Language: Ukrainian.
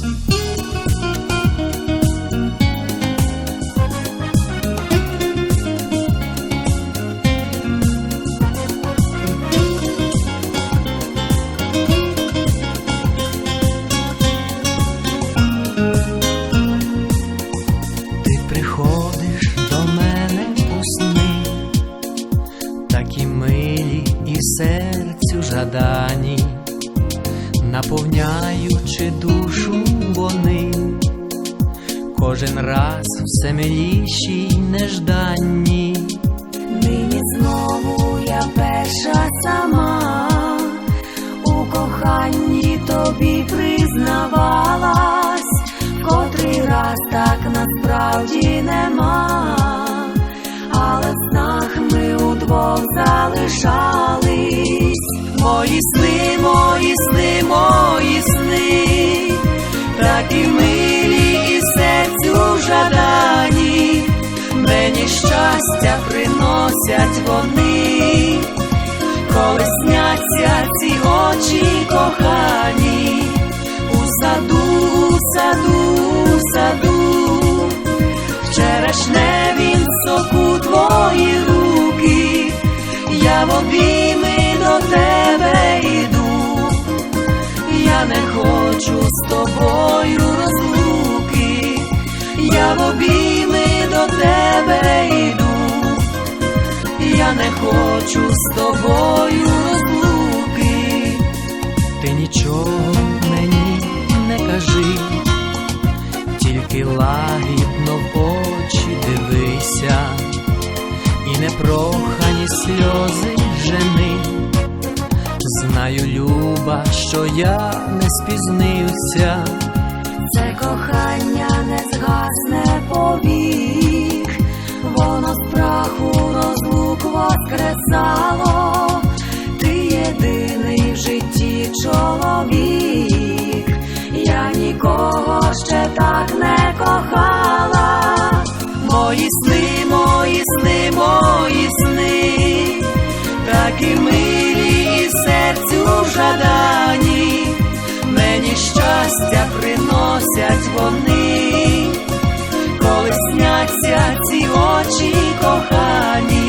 Ти наповняючи душу вони, кожен раз все миліші й нежданні. Нині знову я перша сама, у коханні тобі признавалась, котрий раз так насправді нема, але в снах ми удвох залишались. Мої сни, серцю мені щастя приносять вони, коли сняться ці очі кохані, у саду, у саду, у саду, вчорашневім соку твої руки, я в обійми до тебе йду, я не хочу з тобою в обійми до тебе йду, я не хочу з тобою розлуки. Ти нічого мені не кажи, тільки лагідно в очі дивися, і непрохані сльози жени. Знаю, Люба, що я не спізнився, єдиний в житті чоловік, я нікого ще так не кохала. Мої сни, мої сни, мої сни, такі милі і серцю жадані, мені щастя приносять вони, коли сняться ці очі кохані,